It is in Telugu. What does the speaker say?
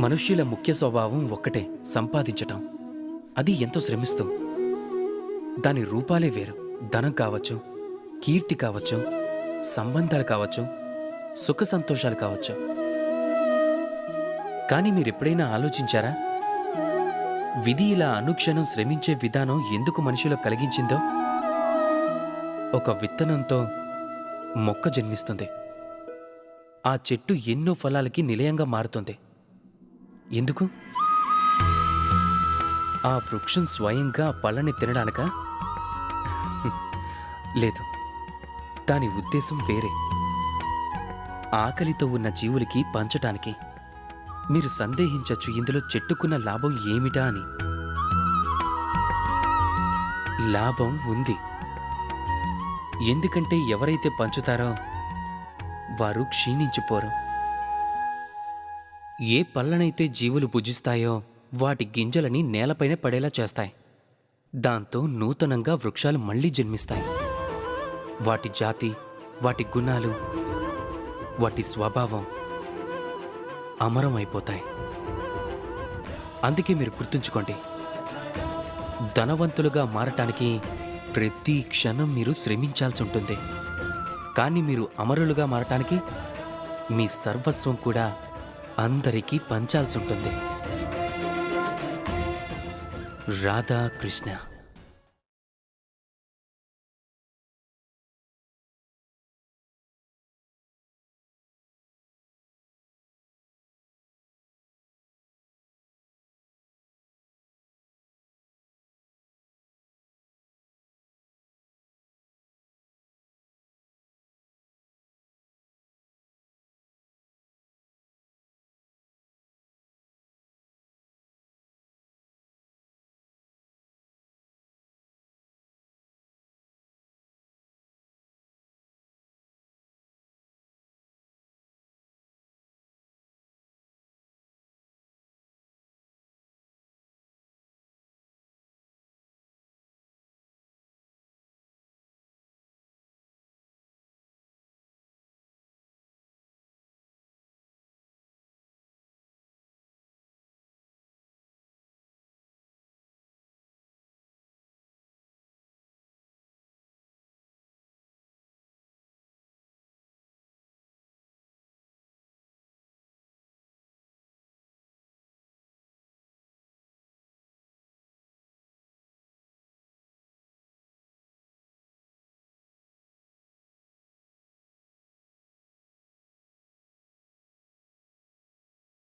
మనుష్యుల ముఖ్య స్వభావం ఒక్కటే సంపాదించటం. అది ఎంతో శ్రమిస్తూ. దాని రూపాలే వేరు. ధనం కావచ్చు కీర్తి కావచ్చు సంబంధాలు కావచ్చు సుఖ సంతోషాలు కావచ్చు. కానీ మీరెప్పుడైనా ఆలోచించారా? విధి ఇలా అనుక్షణం శ్రమించే విధానం ఎందుకు మనిషిలో కలిగించిందో? ఒక విత్తనంతో మొక్క జన్మిస్తుంది. ఆ చెట్టు ఎన్నో ఫలాలకి నిలయంగా మారుతుంది. ఎందుకు? ఆ వృక్షం స్వయంగా పళ్ళని తినడానిక? లేదు. దాని ఉద్దేశం వేరే. ఆకలితో ఉన్న జీవులకి పంచటానికి. మీరు సందేహించవచ్చు ఇందులో చెట్టుకున్న లాభం ఏమిటా అని. లాభం ఉంది. ఎందుకంటే ఎవరైతే పంచుతారో వారు క్షీణించిపోరు. ఏ పళ్ళనైతే జీవులు భుజిస్తాయో వాటి గింజలని నేలపైన పడేలా చేస్తాయి. దాంతో నూతనంగా వృక్షాలు మళ్ళీ జన్మిస్తాయి. వాటి జాతి వాటి గుణాలు వాటి స్వభావం అమరం అయిపోతాయి. అందుకే మీరు గుర్తుంచుకోండి. ధనవంతులుగా మారటానికి ప్రతి క్షణం మీరు శ్రమించాల్సి ఉంటుంది. కానీ మీరు అమరులుగా మారటానికి మీ సర్వస్వం కూడా అందరికీ పంచాల్సి ఉంటుంది. రాధా కృష్ణ